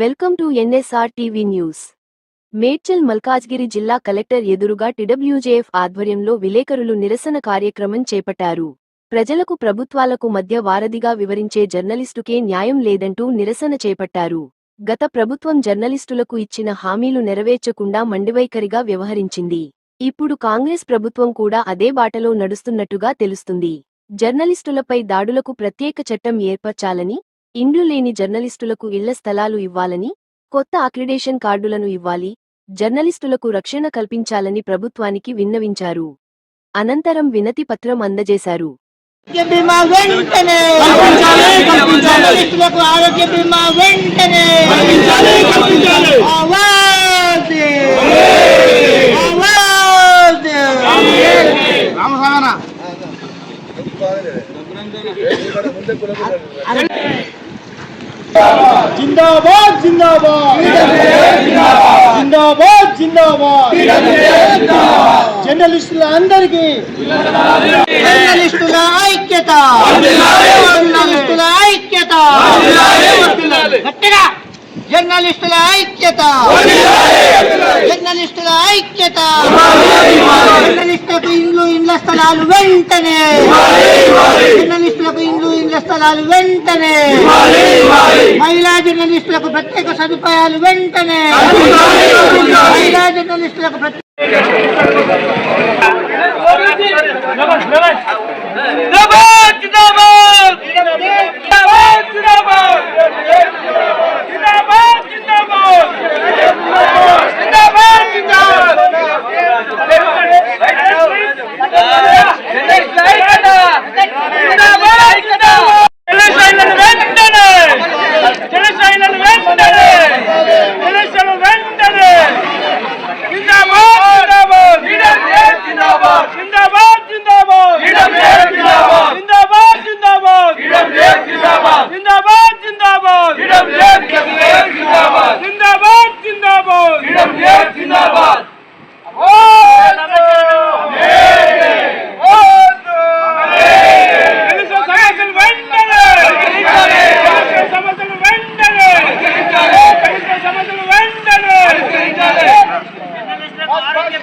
Welcome to NSR TV news. Medchal Malkajgiri జిల్లా collector ఎదురుగా టిడబ్ల్యూజేఎఫ్ ఆధ్వర్యంలో విలేకరులు నిరసన కార్యక్రమం చేపట్టారు. ప్రజలకు ప్రభుత్వాలకు మధ్య వారధిగా వివరించే జర్నలిస్టుకే న్యాయం లేదంటూ నిరసన చేపట్టారు. గత ప్రభుత్వం జర్నలిస్టులకు ఇచ్చిన హామీలు నెరవేర్చకుండా మండివైఖరిగా వ్యవహరించింది. ఇప్పుడు కాంగ్రెస్ ప్రభుత్వం కూడా అదే బాటలో నడుస్తున్నట్టుగా తెలుస్తుంది. జర్నలిస్టులపై దాడులకు ప్రత్యేక చట్టం ఏర్పరచాలని ఇండ్లు లేని జర్నలిస్టులకు ఇళ్ళ స్థలాలు ఇవ్వాలని కొత్త అక్రిడేషన్ కార్డులను ఇవ్వాలి జర్నలిస్టులకు రక్షణ కల్పించాలని ప్రభుత్వానికి విన్నవించారు. అనంతరం వినతి పత్రం అందజేశారు. ఆరోగ్య జిందాబాద్. జిందాబాద్ జిందాబాద్. జిందాబాద్ జర్నలిస్టుల అందరికీ జర్నలిస్టుల ఐక్యత. జర్నలిస్టుల ఐక్యత. గట్టిగా. జర్నలిస్టుల ఐక్యత. జర్నలిస్టుల ఐక్యత. జర్నలిస్టులకు ఇండ్లు ఇండ్ల స్థలాలు వెంటనే. జర్నలిస్టులకు ఇండ్లు స్థలాలు వెంటనే. మహిళా జర్నలిస్టులకు ప్రత్యేక సదుపాయాలు వెంటనే. మహిళా జర్నలిస్టులకు ప్రత్యేక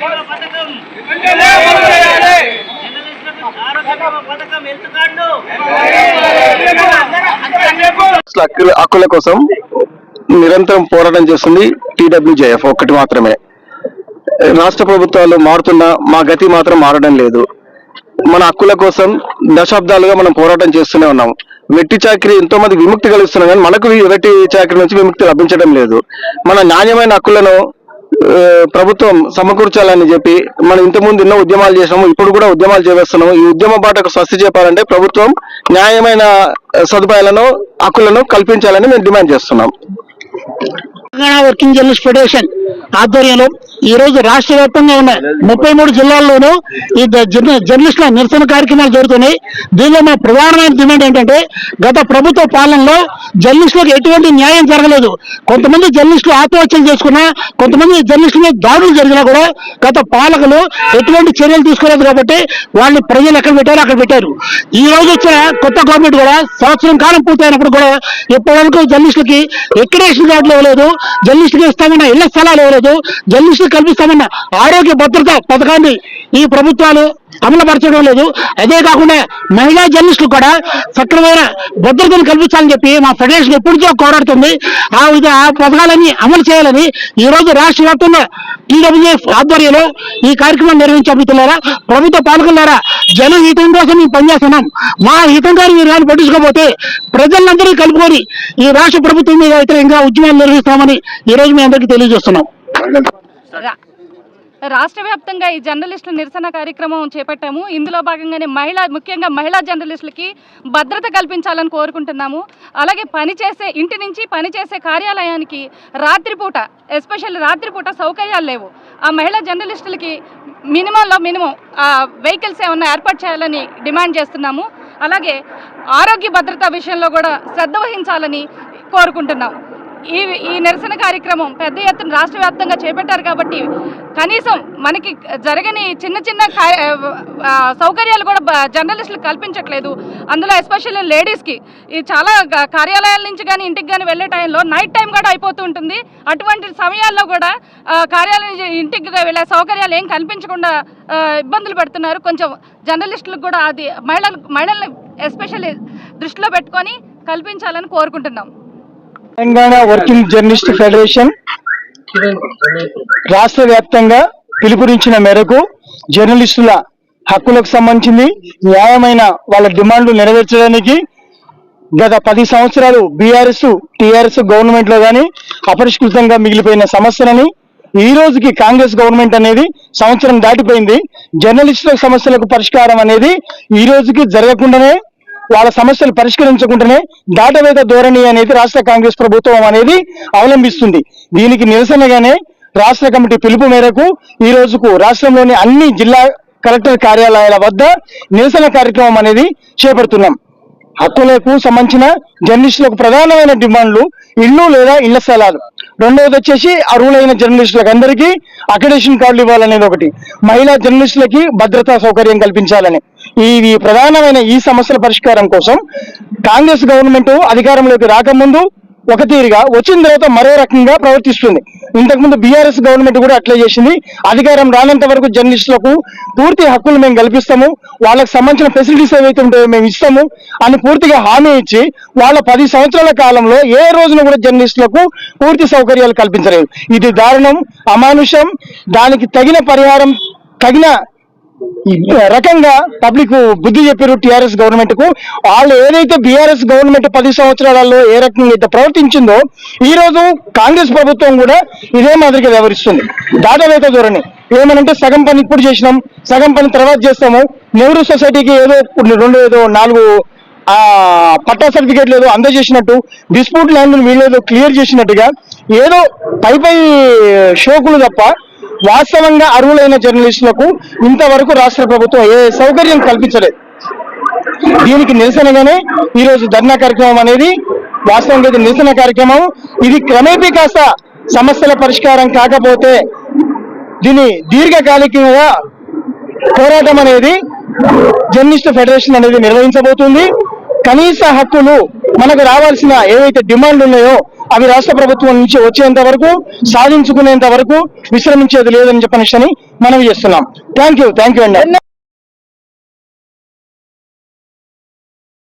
పథకం పథకం. అసలు హక్కుల హక్కుల కోసం నిరంతరం పోరాటం చేస్తుంది టీడబ్ల్యూజేఎఫ్. ఒక్కటి మాత్రమే. రాష్ట్ర ప్రభుత్వాలు మారుతున్నా మా గతి మాత్రం మారడం లేదు. మన హక్కుల కోసం దశాబ్దాలుగా మనం పోరాటం చేస్తూనే ఉన్నాం. వెట్టి చాకరీ ఎంతో మంది విముక్తి కలుస్తున్నాం కానీ మనకు వెట్టి చాకరీ నుంచి విముక్తి లభించడం లేదు. మన నాణ్యమైన హక్కులను ప్రభుత్వం సమకూర్చాలని చెప్పి మనం ఇంతకుముందు ఎన్నో ఉద్యమాలు చేసాము ఇప్పుడు కూడా ఉద్యమాలు చేస్తున్నాము. ఈ ఉద్యమ బాటకు స్వస్తి చెప్పాలంటే ప్రభుత్వం న్యాయమైన సదుపాయాలను హక్కులను కల్పించాలని మేము డిమాండ్ చేస్తున్నాం. వర్కింగ్ జర్నలిస్ట్ ఫెడరేషన్ ఆధ్వర్యంలో ఈ రోజు రాష్ట్ర వ్యాప్తంగా ఉన్న ముప్పై మూడు జిల్లాల్లోనూ ఈ జర్నలిస్టుల నిరసన కార్యక్రమాలు జరుగుతున్నాయి. దీనిలో మా ప్రధానమైన డిమాండ్ ఏంటంటే గత ప్రభుత్వ పాలనలో జర్నలిస్టులకు ఎటువంటి న్యాయం జరగలేదు. కొంతమంది జర్నలిస్టులు ఆత్మహత్యలు చేసుకున్నా కొంతమంది జర్నలిస్టుల మీద దాడులు జరిగినా కూడా గత పాలకులు ఎటువంటి చర్యలు తీసుకోలేదు కాబట్టి వాళ్ళని ప్రజలు ఎక్కడ పెట్టారో అక్కడ పెట్టారు. ఈ రోజు వచ్చిన కొత్త గవర్నమెంట్ కూడా సంవత్సరం కాలం పూర్తయినప్పుడు కూడా ఇప్పటివరకు జర్నలిస్టులకి ఎక్కడేషన్ కార్డులు ఇవ్వలేదు. జర్నలిస్టుకి ఇస్తామన్న ఇళ్ళ స్థలాలు ఇవ్వలేదు. జర్నలిస్టులకు కల్పిస్తామన్న ఆరోగ్య భద్రత పథకాన్ని ఈ ప్రభుత్వాలు అమలుపరచడం లేదు. అదే కాకుండా మహిళా జర్నలిస్టులు కూడా సక్రమైన భద్రతను కల్పించాలని చెప్పి మా ఫెడరేషన్ ఎప్పటికో కోరాడుతుంది. ఆ విధంగా ఆ పథకాలన్నీ అమలు చేయాలని ఈ రోజు రాష్ట్ర వ్యాప్తంగా టీడబ్ల్యూఎఫ్ ఆధ్వర్యంలో ఈ కార్యక్రమం నిర్వహించబోతున్నారా ప్రభుత్వ పాలకులారా జన హితం కోసం మేము పనిచేస్తున్నాం. మా హితం కానీ మీరు కానీ పట్టించుకోకపోతే ప్రజలందరూ కలుపుకొని ఈ రాష్ట్ర ప్రభుత్వం మీద వ్యతిరేకంగా ఉద్యమాలు నిర్వహిస్తామని ఈ రోజు మీ అందరికీ తెలియజేస్తున్నాం. రాష్ట్ర వ్యాప్తంగా ఈ జర్నలిస్టుల నిరసన కార్యక్రమం చేపట్టాము. ఇందులో భాగంగానే మహిళా ముఖ్యంగా మహిళా జర్నలిస్టులకి భద్రత కల్పించాలని కోరుకుంటున్నాము. అలాగే పనిచేసే ఇంటి నుంచి పనిచేసే కార్యాలయానికి రాత్రిపూట ఎస్పెషల్లీ రాత్రిపూట సౌకర్యాలు లేవు. ఆ మహిళా జర్నలిస్టులకి మినిమంలో మినిమం ఆ వెహికల్స్ ఏమన్నా ఏర్పాటు చేయాలని డిమాండ్ చేస్తున్నాము. అలాగే ఆరోగ్య భద్రత విషయంలో కూడా శ్రద్ధ వహించాలని కోరుకుంటున్నాము ఈ ఈ నిరసన కార్యక్రమం పెద్ద ఎత్తున రాష్ట్ర వ్యాప్తంగా చేపట్టారు కాబట్టి కనీసం మనకి జరగని చిన్న చిన్న సౌకర్యాలు కూడా జర్నలిస్టులు కల్పించట్లేదు. అందులో ఎస్పెషల్లీ లేడీస్కి ఈ చాలా కార్యాలయాల నుంచి కానీ ఇంటికి కానీ వెళ్ళే టైంలో నైట్ టైం కూడా అయిపోతూ ఉంటుంది. అటువంటి సమయాల్లో కూడా కార్యాలయం ఇంటికి వెళ్ళే సౌకర్యాలు ఏం కల్పించకుండా ఇబ్బందులు పెడుతున్నారు. కొంచెం జర్నలిస్టులకు కూడా అది మహిళలు మహిళల్ని ఎస్పెషల్లీ దృష్టిలో పెట్టుకొని కల్పించాలని కోరుకుంటున్నాం. తెలంగాణ వర్కింగ్ జర్నలిస్ట్ ఫెడరేషన్ రాష్ట్ర వ్యాప్తంగా పిలుపునిచ్చిన మేరకు జర్నలిస్టుల హక్కులకు సంబంధించింది న్యాయమైన వాళ్ళ డిమాండ్లు నెరవేర్చడానికి గత పది సంవత్సరాలు బీఆర్ఎస్ టీఆర్ఎస్ గవర్నమెంట్లో కానీ అపరిష్కృతంగా మిగిలిపోయిన సమస్యలని ఈ రోజుకి కాంగ్రెస్ గవర్నమెంట్ అనేది సంవత్సరం దాటిపోయింది. జర్నలిస్టుల సమస్యలకు పరిష్కారం అనేది ఈ రోజుకి జరగకుండానే వాళ్ళ సమస్యలు పరిష్కరించకుండానే దాటవేత ధోరణి అనేది రాష్ట్ర కాంగ్రెస్ ప్రభుత్వం అనేది అవలంబిస్తుంది. దీనికి నిరసనగానే రాష్ట్ర కమిటీ పిలుపు మేరకు ఈ రోజుకు రాష్ట్రంలోని అన్ని జిల్లా కలెక్టర్ కార్యాలయాల వద్ద నిరసన కార్యక్రమం అనేది చేపడుతున్నాం. హక్కులకు సంబంధించిన జర్నలిస్టులకు ప్రధానమైన డిమాండ్లు ఇల్లు లేదా ఇళ్ళ స్థలాలు. రెండవది వచ్చేసి అర్హులైన జర్నలిస్టులకు అందరికీ అక్రిడేషన్ కార్డులు ఇవ్వాలనేది ఒకటి. మహిళా జర్నలిస్టులకి భద్రతా సౌకర్యం కల్పించాలని. ఈ ప్రధానమైన ఈ సమస్యల పరిష్కారం కోసం కాంగ్రెస్ గవర్నమెంట్ అధికారంలోకి రాకముందు ఒక తీరుగా వచ్చిన తర్వాత మరో రకంగా ప్రవర్తిస్తుంది. ఇంతకుముందు బీఆర్ఎస్ గవర్నమెంట్ కూడా అట్లే చేసింది. అధికారం రానంత వరకు జర్నలిస్టులకు పూర్తి హక్కులు మేము కల్పిస్తాము. వాళ్ళకి సంబంధించిన ఫెసిలిటీస్ ఏవైతే ఉంటాయో మేము ఇస్తాము అని పూర్తిగా హామీ ఇచ్చి వాళ్ళ పది సంవత్సరాల కాలంలో ఏ రోజున కూడా జర్నలిస్టులకు పూర్తి సౌకర్యాలు కల్పించలేదు. ఇది దారుణం అమానుషం. దానికి తగిన పరిహారం తగిన రకంగా పబ్లిక్ బుద్ధి చెప్పారు టిఆర్ఎస్ గవర్నమెంట్కు వాళ్ళు ఏదైతే బీఆర్ఎస్ గవర్నమెంట్ పది సంవత్సరాలలో ఏ రకంగా అయితే ప్రవర్తించిందో ఈ రోజు కాంగ్రెస్ ప్రభుత్వం కూడా ఇదే మాదిరిగా వ్యవహరిస్తుంది. దాదావేత ధోరణి. ఏమనంటే సగం పని ఇప్పుడు చేసినాం సగం పని తర్వాత చేస్తాము. నెహ్రూ సొసైటీకి ఏదో ఇప్పుడు రెండు ఏదో నాలుగు ఆ పట్టా సర్టిఫికేట్ లేదో అందజేసినట్టు డిస్ప్యూట్ ల్యాండ్ వీళ్ళేదో క్లియర్ చేసినట్టుగా ఏదో పై పై షోకులు తప్ప వాస్తవంగా అర్హులైన జర్నలిస్టులకు ఇంతవరకు రాష్ట్ర ప్రభుత్వం ఏ సౌకర్యం కల్పించలేదు. దీనికి నిరసనగానే ఈ రోజు ధర్నా కార్యక్రమం అనేది వాస్తవంగా ఇది నిరసన కార్యక్రమం. ఇది క్రమేపీ కాస్త సమస్యల పరిష్కారం కాకపోతే దీని దీర్ఘకాలికంగా పోరాటం అనేది జర్నలిస్ట్ ఫెడరేషన్ అనేది నిర్వహించబోతుంది. కనీస హక్కులు మనకు రావాల్సిన ఏవైతే డిమాండ్లు ఉన్నాయో అవి రాష్ట్ర ప్రభుత్వం నుంచి వచ్చేంత వరకు సాధించుకునేంత వరకు విశ్రమించేది లేదని చెప్పనిషని మనం చేస్తున్నాం. థ్యాంక్ యూ థ్యాంక్ యూ అండి.